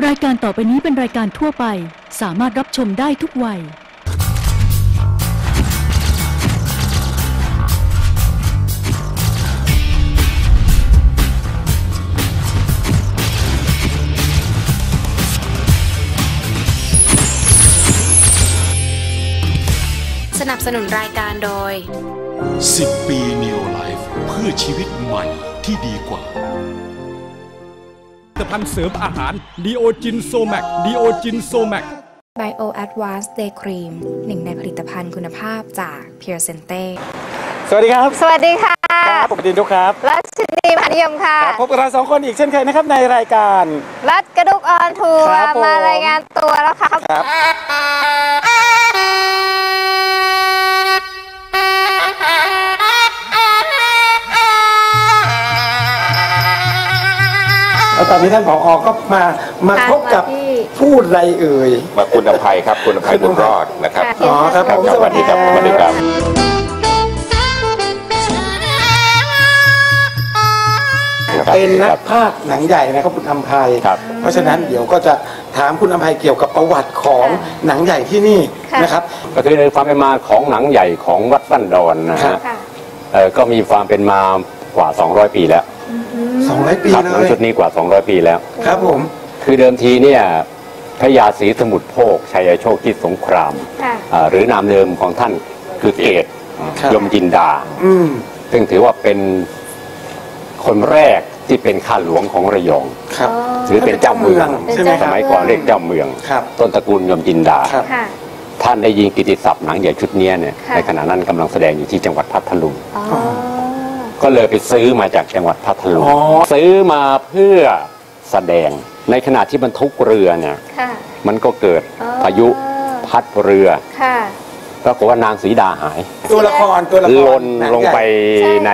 รายการต่อไปนี้เป็นรายการทั่วไป สามารถรับชมได้ทุกวัย สนับสนุนรายการโดย 10 ปี Neo Life เพื่อชีวิตใหม่ที่ดีกว่าผลิ ตภัณฑ์เสริมอาหารดีโอจินโซแมกดีโอจินโซแมก Bio Advanced Day Cream หนึ่งในผลิตภัณฑ์คุณภาพจาก Pure Sente สวัสดีครับ สวัสดีค่ะครับผมดินทุกครับรัชนีพานิยมค่ะครับพบกับเราสองคนอีกเช่นเคยนะครับในรายการ รัฐกระดุกออนทัวครัร์บผมมารายงานตัวแล้วครับ ตอนนี้ท่านผออก็มามาพบกับมาที่พูดไรเอ่ยมาคุณอภัยครับคุณอภัยบุญรอดนะครับค่ะอ๋อครับผมสวัสดีครับสวัสดีครับเป็นนักภาคหนังใหญ่นะครับคุณอำไพครับเพราะฉะนั้นเดี๋ยวก็จะถามคุณอำไพเกี่ยวกับประวัติของหนังใหญ่ที่นี่ค่ะนะครับก็คือในความเป็นมาของหนังใหญ่ของวัดบ้านดอนนะครัฮะบค่ะเอ่อก็มีความเป็นมากว่า 200 ปีแล้ว 200 ปีครับเลหนังยชุดนี้กว่า 200 ปีแล้ว ครับผม คือเดิมทีเนี่ยพระยาศรีสมุทรโภคชัยโชคที่สงครามค่ะ อ่าหรือนามเดิมของท่านคือเกตครับ ยมจินดา อืมซึ่งถือว่าเป็นคนแรกที่เป็นข้าหลวงของระยอง ครับถือเป็นเจ้าเมืองใช่ไหมคสรับมัยก่อนเรียกเจ้าเมือง ครับต้นตระกูลยมจินดา ครับ ค่ะ ท่านได้ยิงกิตติศัพท์หนังใหญ่ชุดเนี้ยเนี่ยค่ะ ในขณะนั้นกำลังแสดงอยู่ที่จังหวัดพัทลุง อ๋อ ก็เลยไปซื้อมาจากจังหวัดพัทลุงอ๋อซื้อมาเพื่อแสดง ในขณะที่บรรทุกเรือเนี่ยค่ะมันก็เกิดอ๋อพายุพัดเรือค่ะปรากฏว่านางสีดาหาย ตัวละครตัวละครลนหนัลงไปใช่ใน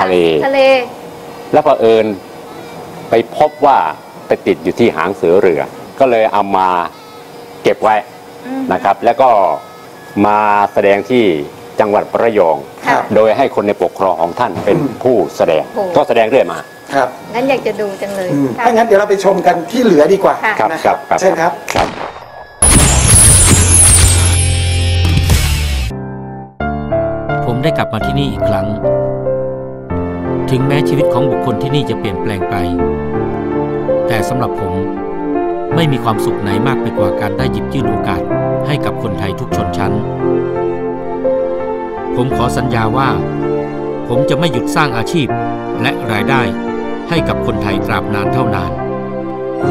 ทะเลทะเล แล้วเผอิญไปพบว่าไปติดอยู่ที่หางเสือเรือ ก็เลยเอามาเก็บไว้อืมนะครับ แล้วก็มาแสดงที่ จังหวัดระยองค่ะโดยให้คนในปกครองของท่านเป็นผู้แสดง โอ้ ก็แสดงเรื่อยมา ครับงั้นอยากจะดูจังเลยอืมค่ะ ถ้างั้นเดี๋ยวเราไปชมกันที่เหลือดีกว่าค่ะ ครับนะครับครับ เช่นครับ ครับ ผมได้กลับมาที่นี่อีกครั้ง ถึงแม้ชีวิตของบุคคลที่นี่จะเปลี่ยนแปลงไป แต่สำหรับผมไม่มีความสุขไหนมากไปกว่าการได้หยิบยื่นโอกาสให้กับคนไทยทุกชนชั้น ผมขอสัญญาว่า ผมจะไม่หยุดสร้างอาชีพและรายได้ให้กับคนไทยตราบนานเท่านาน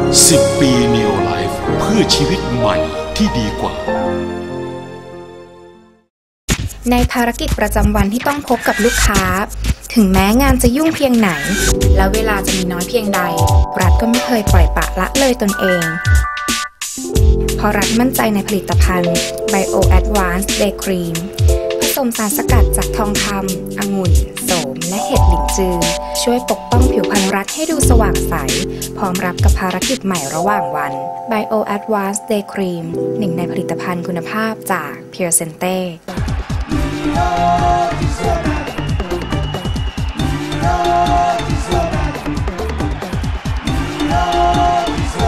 10 ปี Neo Life เพื่อชีวิตใหม่ที่ดีกว่า ในภารกิจประจำวันที่ต้องพบกับลูกค้า ถึงแม้งานจะยุ่งเพียงไหน และเวลาจะมีน้อยเพียงใด รัฐก็ไม่เคยปล่อยปละละเลยตนเองเพราะรัฐมั่นใจในผลิตภัณฑ์ Bio Advanced Day Cream ผสมสารสกัดจากทองคำองุ่น โสม และเห็ดหลินจือ ช่วยปกป้องผิวพรรณรัฐให้ดูสว่างใส พร้อมรับกับภารกิจใหม่ระหว่างวัน Bio Advanced Day Cream หนึ่งในผลิตภัณฑ์คุณภาพจาก Pure Sente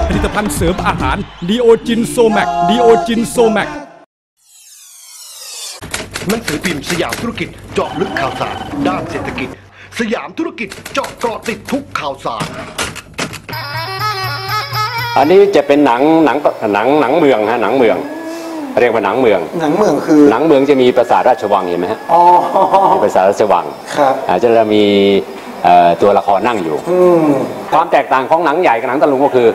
ผลิตภัณฑ์เสริมอาหารดีโอจินโซแมกดีโอจินโซแมก หนังสือพิมพ์สยามธุรกิจเจาะลึกข่าวสาร ด้านเศรษฐกิจ สยามธุรกิจเจาะเกาะติดทุกข่าวสาร อันนี้จะเป็นหนังหนังหนังหนังเมืองฮะหนังเมือง เรียกว่าหนังเมือง หนังเมืองคือหนังเมืองจะมีปราสาทราชวังเห็นไหมฮะอ๋อมีปราสาทราชวังครับอาจจะมีเอ่อตัวละครนั่งอยู่อืมความแตกต่างของหนังใหญ่กับหนังตะลุงก็คือ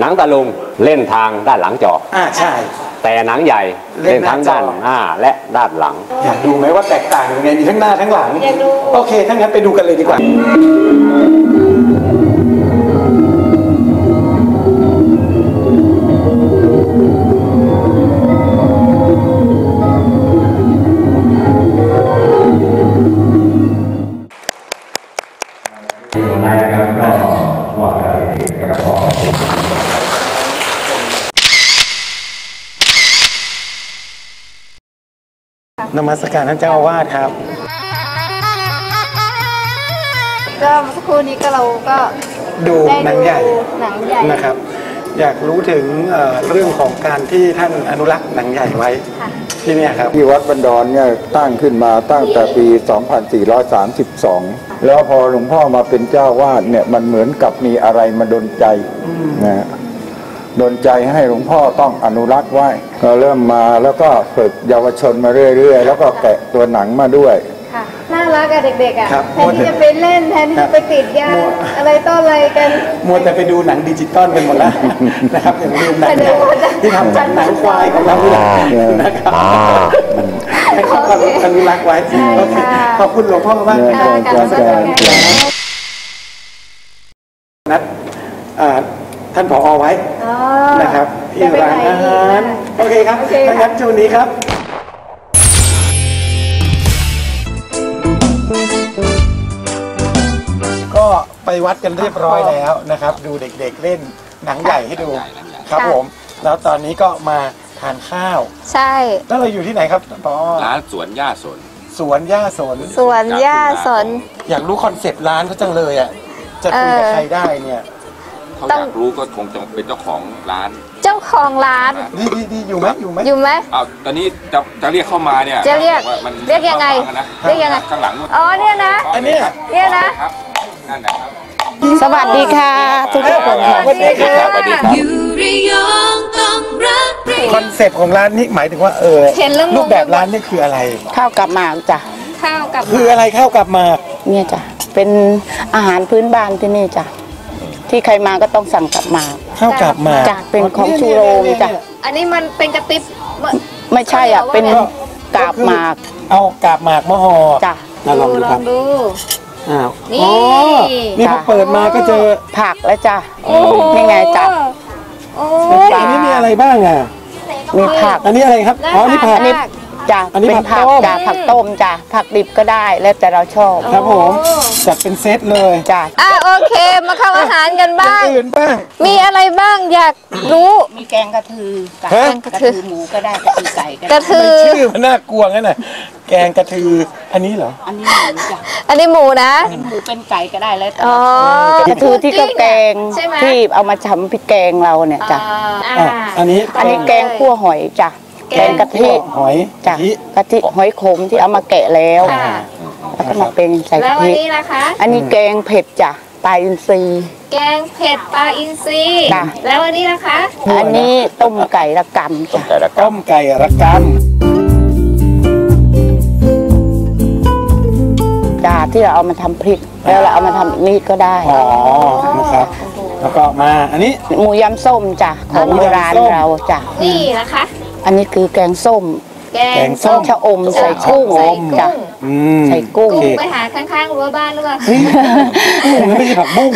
หนังตะลุงเล่นทางด้านหลังจออ่าใช่ แต่หนังใหญ่เล่เล่นนหน้าทั้งจอด้านหน้าและด้านหลัง อยากดูไหมว่าแตกต่างยังไงมีทั้งหน้าทั้งหลัง อยากดู โอเคถ้างั้นไปดูกันเลยดีกว่า นมัสการท่านเจ้าอาวาสครับ ก็เมื่อสักครู่นี้ก็เราก็ดูได้หนังใหญ่ หนังใหญ่นะครับ อยากรู้ถึงเอ่อเรื่องของการที่ท่านอนุรักษ์หนังใหญ่ไว้ที่เนี่ยครับ ที่วัดบันดอนเนี่ยตั้งขึ้นมาตั้งแต่ปี 2432 แล้วพอหลวงพ่อมาเป็นเจ้าวาดเนี่ยมันเหมือนกับมีอะไรมาดนใจนะฮะ ดนใจให้หลวงพ่อต้องอนุรักษ์ไว้ ก็เริ่มมาแล้วก็ฝึกเยาวชนมาเรื่อย ๆ แล้วก็แกะตัวหนังมาด้วยค่ะน่ารักอะเด็กๆอะครับแทนที่จะไปเล่นแทนที่จะไปติดยาอะไรต่ออะไรกัน มัวแต่ไปดูหนังดิจิตอลกันหมดแล้วนะครับอย่างลืมหนังใหญ่ที่ทำจากหนังควายของเรานี่แหละนะครับให้เขาอนุรักษ์ไว้โอเคขอบคุณหลวงพ่อมากนะคค่ะรับการการการนัดอ่า ท่านผอไว้อ๋อนะครับที่จะไปร้านไหนอาดีหารนะโอเคครับโอเคถ้าค่ะงั้นช่วงนี้ครับก็ไปวัดกันเรียบร้อยแล้วนะครับ ดูเด็กๆเล่นหนังใหญ่ให้ดูครับผม แล้วตอนนี้ก็มาทานข้าว ใช่แล้วเราอยู่ที่ไหนครับปอร้านสวนย่าสน สวนย่าสน สวนย่าสน อยากรู้คอนเซปต์ร้านเขาจังเลยอะจะคุยกับเออใครได้เนี่ย เขาอยากรู้ก็คงจะเป็นเจ้าของร้านเจ้าของร้าน ดีดีดีอยู่ไหมอยู่ไหม อยู่ไหม อ้าวตอนนี้จะจะเรียกเข้ามาเนี่ยจะเรียกว่ามันเรียกยังไงฟัๆนะเรียกยังไงข้างหลังนู่นอ๋อเนี่ยนะอันเนี้ยเนี่ยนะ ครับนั่นนะครับ สวัสดีค่ะทุกคนค่ะสวัสดีครับสวัสดีครับ คอนเซปต์ของร้านนี่หมายถึงว่าเออเห็นเรื่องรูปแบบร้านนี่คืออะไร ข้าวกับหมากจ้ะข้าวกับคืออะไรข้าวกับหมากเนี่ยจ้ะเป็นอาหารพื้นบ้านที่นี่จ้ะ ที่ใครมาก็ต้องสั่งกับหมากข้าวกับหมากจ้ะเป็นของชูโรงจ้ะอันนี้มันเป็นกระติบไม่ใช่อะเป็นกาบหมาก เอากาบหมากมาห่อจ้ะอะลองดูลคอรับงดูอ้าวนี่อ๋อนี่พอเปิดมาก็เจอผักแล้วจ้ะโอ้โหนี่ไงจ้ะโอ้อันนี้มีอะไรบ้างอะมีผัก อันนี้อะไรครับ อ๋อ นี่ผักอันนี้ จ้ะอันนี้เป็นผัผักกต้ม จ้ะผักต้มจ้ะผักดิบก็ได้แล้วแต่เราชอบครับผมจัดเป็นเซตเลยจ้ะอะโอเคมาเข้าอาหารกันบ้าง อื่นบ้าง มีอะไรบ้างอยากรู้ มีแกงกระทือจ้ะฮะ กระทือหมูก็ได้กระทือไก่ก็กได้ระทือ ชื่อมันน่ากลัวงั้นน่ะแกงกระทืออันนี้เหรอ อันนี้หมูจ้ะอันนี้หมูนะ เป็นหมูเป็นไก่ก็ได้แล้วแต่อ๋อ กระทือที่ก็แกงใช่ไหม ที่เอามาทำพริกแกงเราเนี่ยจ้ะอ่า อะอันนี้อันนี้แกงคั่วหอยจ้ะ แกแกงงกะทิหอยจ้ะกะทิกะทิหอยขมที่เอามาแกะแล้วค่ะแล้วก็มาเป็นใส่แล้วกะอันทินี้นะคะ อันนี้แกงเผ็ดจ้ะปลาอินทรี แกงเผ็ดปลาอินทรีจ้ะ แล้วอันนี้นะคะ อันนี้ต้มไก่ระกำจ้ะแต่ละต้มไก่ระกจ้ะที่เราเอามาทำพริก แล้วเราเอามาทำนี่ก็ได้ำอ๋อนะครับ แล้วก็มาอันนี้ หมูยำส้มจ้ะของหมูโบยำราณส้มเราจ้ะนี่นะคะ อันนี้คือแกงส้มแกแกงงส้ม ชะอมใส่กุ้งใส่จ้ะ กุ้งอืมใส่กุ้ง โอเคไปหาข้างๆรั้วบ้านหรือเปล่ามันไม่ใช่ผักบุ้ง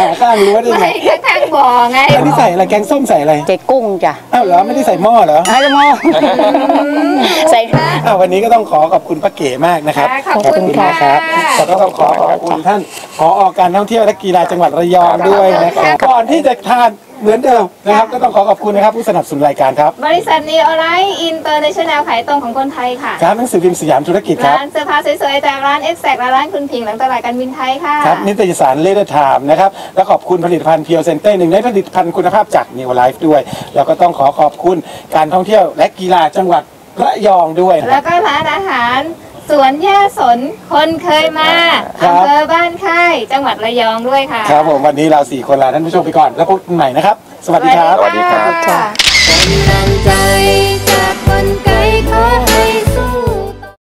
หาข้างรั้วได้ไงไม่ข้างๆบ่อไงอันนี้ใส่อะไรแกงส้มใส่อะไรใส่กุ้งจ้ะอ้าวเหรอไม่ได้ใส่หม้อเหรอให้จะมองใส่ อ้าววันนี้ก็ต้องขอขอบคุณป้าเก๋มากนะครับค่ะขอบคุณมากคค่ะรับแต่ก็ต้องขอขอบคุณท่านผอการท่องเที่ยวและกีฬาจังหวัดระยองด้วยนะครับก่อนที่จะทาน เหมือนเดิมนะครับก็ต้องขอขอบคุณนะครับผู้สนับสนุนรายการครับ บริษัทนีออนไลน์อินเตอร์เนชั่นแนลขายตรงของคนไทยค่ะครับหนังสือพิมพ์สยามธุรกิจครับร้านเสื้อผ้าสวยๆจากร้านเอ็กแซกและร้านคุณพิงหลังตลาดการบินไทยค่ะครับนิตยสารเลดไทม์นะครับและขอบคุณผลิตภัณฑ์เพียวเซนเต้หนึ่งในผลิตภัณฑ์คุณภาพจากนิวไลฟ์ด้วย แล้วก็ต้องขอขอบคุณการท่องเที่ยวและกีฬาจังหวัดระยองด้วย แล้วก็ร้านอาหาร สวนย่าสนคนเคยมาอำเภอบ้านค่ายจังหวัดระยองด้วยค่ะ ครับผมวันนี้เราสี่คนลาท่านผู้ชมไปก่อน แล้วพบกันใหม่นะครับ สวัสดีครับ สวัสดีครับคนไ